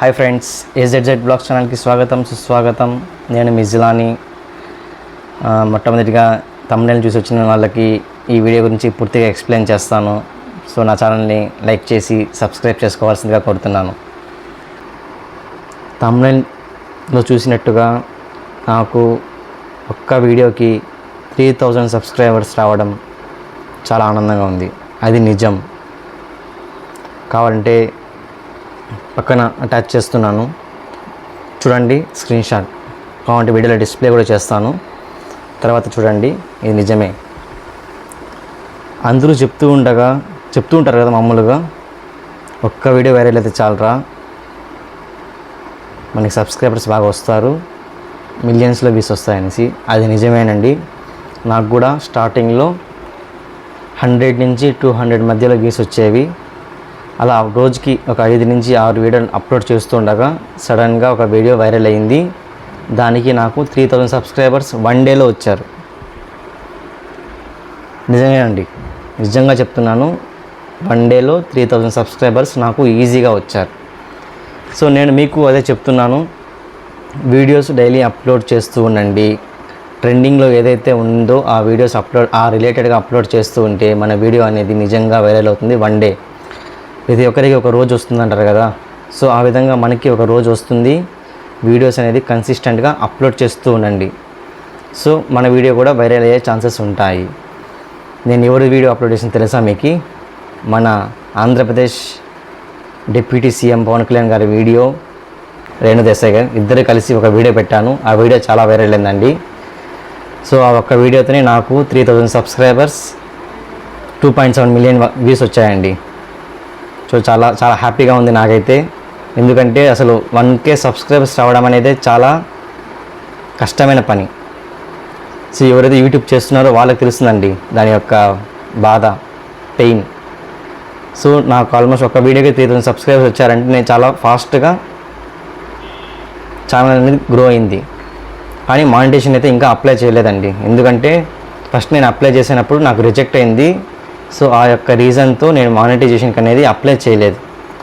Hi friends ఏజెడ్జెడ్ blogs ఛానల్కి స్వాగతం సుస్వాగతం. నేను మిజిలాని మొట్టమొదటిగా తమిళని చూసి వచ్చిన వాళ్ళకి ఈ వీడియో గురించి పూర్తిగా ఎక్స్ప్లెయిన్ చేస్తాను. సో నా ఛానల్ని లైక్ చేసి సబ్స్క్రైబ్ చేసుకోవాల్సిందిగా కోరుతున్నాను. తమిళలో చూసినట్టుగా నాకు ఒక్క వీడియోకి త్రీ థౌజండ్ సబ్స్క్రైబర్స్ రావడం చాలా ఆనందంగా ఉంది. అది నిజం. కావాలంటే పక్కన అటాచ్ చేస్తున్నాను. చూడండి స్క్రీన్ షాట్ కావాలంటే వీడియోలో డిస్ప్లే కూడా చేస్తాను. తర్వాత చూడండి ఇది నిజమే. అందరూ చెప్తూ ఉండగా చెప్తూ ఉంటారు కదా మామూలుగా ఒక్క వీడియో వైరల్ అయితే చాలరా? మనకి సబ్స్క్రైబర్స్ బాగా వస్తారు. మిలియన్స్లో వ్యూస్ వస్తాయనేసి. అది నిజమేనండి. నాకు కూడా స్టార్టింగ్లో హండ్రెడ్ నుంచి టూ హండ్రెడ్ మధ్యలో వ్యూస్ వచ్చేవి. అలా రోజుకి ఒక ఐదు నుంచి ఆరు వీడియోలు అప్లోడ్ చేస్తుండగా సడన్గా ఒక వీడియో వైరల్ అయింది. దానికి నాకు త్రీ థౌజండ్ సబ్స్క్రైబర్స్ వన్ డేలో వచ్చారు. నిజమేనండి నిజంగా చెప్తున్నాను వన్ డేలో త్రీ థౌజండ్ సబ్స్క్రైబర్స్ నాకు ఈజీగా వచ్చారు. సో నేను మీకు అదే చెప్తున్నాను వీడియోస్ డైలీ అప్లోడ్ చేస్తూ ఉండండి. ట్రెండింగ్లో ఏదైతే ఉందో ఆ వీడియోస్ అప్లోడ్ ఆ రిలేటెడ్గా అప్లోడ్ చేస్తూ ఉంటే మన వీడియో అనేది నిజంగా వైరల్ అవుతుంది వన్ డే ఇది ఒకరికి ఒక రోజు వస్తుంది అంటారు కదా. సో ఆ విధంగా మనకి ఒక రోజు వస్తుంది. వీడియోస్ అనేది కన్సిస్టెంట్గా అప్లోడ్ చేస్తూ ఉండండి. సో మన వీడియో కూడా వైరల్ అయ్యే ఛాన్సెస్ ఉంటాయి. నేను ఎవరి వీడియో అప్లోడ్ చేసిన తెలుసా మీకు? మన ఆంధ్రప్రదేశ్ డిప్యూటీ సీఎం పవన్ కళ్యాణ్ గారి వీడియో రేణు దేశాయ్ గారు. ఇద్దరు కలిసి ఒక వీడియో పెట్టాను. ఆ వీడియో చాలా వైరల్ అయిందండి. సో ఆ ఒక్క వీడియోతోనే నాకు three thousand subscribers two point seven million views వచ్చాయండి. సో చాలా చాలా హ్యాపీగా ఉంది నాకైతే. ఎందుకంటే అసలు వన్ కే సబ్స్క్రైబర్స్ రావడం అనేది చాలా కష్టమైన పని. సో ఎవరైతే యూట్యూబ్ చేస్తున్నారో వాళ్ళకి తెలుస్తుందండి దాని యొక్క బాధ పెయిన్. సో నాకు ఆల్మోస్ట్ ఒక వీడియోకి త్రీ థౌసండ్ సబ్స్క్రైబర్స్ వచ్చారంటే నేను చాలా ఫాస్ట్గా ఛానల్ అనేది గ్రో అయింది. కానీ మానిటేషన్ అయితే ఇంకా అప్లై చేయలేదండి. ఎందుకంటే ఫస్ట్ నేను అప్లై చేసినప్పుడు నాకు రిజెక్ట్ అయింది. సో ఆ యొక్క రీజన్తో నేను మానిటైజేషన్కి అనేది అప్లై చేయలేదు.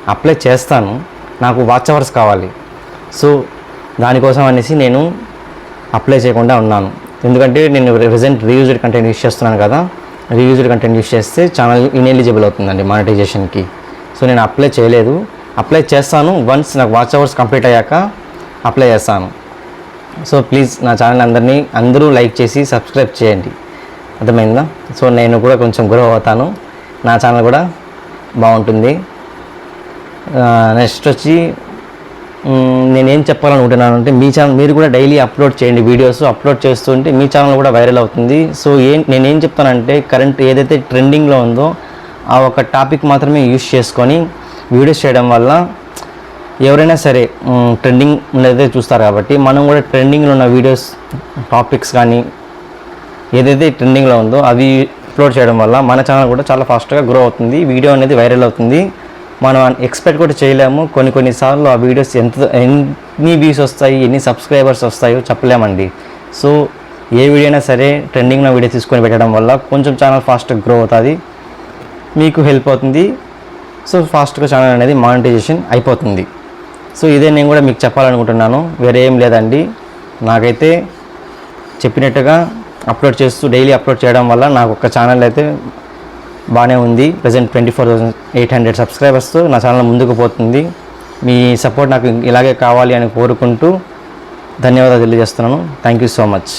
అప్లై చేస్తాను. నాకు వాచ్ అవర్స్ కావాలి. సో దానికోసం అనేసి నేను అప్లై చేయకుండా ఉన్నాను. ఎందుకంటే నేను రిజెంట్ రీయూజ్డ్ కంటెంట్ యూస్ చేస్తున్నాను కదా. రీయూజ్డ్ కంటెంట్ యూస్ చేస్తే ఛానల్ ఇన్ఎలిజిబుల్ అవుతుందండి మానిటైజేషన్కి సో నేను అప్లై చేయలేదు. అప్లై చేస్తాను. వన్స్ నాకు వాచ్ అవర్స్ కంప్లీట్ అయ్యాక అప్లై చేస్తాను. సో ప్లీజ్ నా ఛానల్ అందరినీ అందరూ లైక్ చేసి సబ్స్క్రైబ్ చేయండి. అర్థమైందా? సో నేను కూడా కొంచెం గ్రో అవుతాను. నా ఛానల్ కూడా బాగుంటుంది. నెక్స్ట్ వచ్చి నేనేం చెప్పాలనుకుంటున్నాను అంటే మీ ఛానల్ మీరు కూడా డైలీ అప్లోడ్ చేయండి వీడియోస్ అప్లోడ్ చేస్తుంటే మీ ఛానల్ కూడా వైరల్ అవుతుంది. సో ఏం నేనేం చెప్తానంటే కరెంట్ ఏదైతే ట్రెండింగ్లో ఉందో ఆ ఒక టాపిక్ మాత్రమే యూస్ చేసుకొని వీడియోస్ చేయడం వల్ల ఎవరైనా సరే ట్రెండింగ్ ఉండేదే చూస్తారు కాబట్టి మనం కూడా ట్రెండింగ్లో ఉన్న వీడియోస్ టాపిక్స్ కానీ ఏదైతే ట్రెండింగ్లో ఉందో అవి అప్లోడ్ చేయడం వల్ల మన ఛానల్ కూడా చాలా ఫాస్ట్గా గ్రో అవుతుంది. వీడియో అనేది వైరల్ అవుతుంది. మనం ఎక్స్పెక్ట్ కూడా చేయలేము. కొన్ని కొన్నిసార్లు ఆ వీడియోస్ ఎంత ఎన్ని వ్యూస్ వస్తాయి ఎన్ని సబ్స్క్రైబర్స్ వస్తాయో చెప్పలేమండి. సో ఏ వీడియో అయినా సరే ట్రెండింగ్లో వీడియో తీసుకొని పెట్టడం వల్ల కొంచెం ఛానల్ ఫాస్ట్గా గ్రో అవుతుంది. మీకు హెల్ప్ అవుతుంది. సో ఫాస్ట్గా ఛానల్ అనేది మానిటైజేషన్ అయిపోతుంది. సో ఇదే నేను కూడా మీకు చెప్పాలనుకుంటున్నాను. వేరే ఏం లేదండి. నాకైతే చెప్పినట్టుగా అప్లోడ్ చేస్తూ డైలీ అప్లోడ్ చేయడం వల్ల నాకు ఒక ఛానల్ అయితే బాగానే ఉంది. Present twenty four thousand eight hundred సబ్స్క్రైబర్స్తో నా ఛానల్ ముందుకు పోతుంది. మీ సపోర్ట్ నాకు ఇలాగే కావాలి అని కోరుకుంటూ ధన్యవాదాలు తెలియజేస్తున్నాను. Thank you so much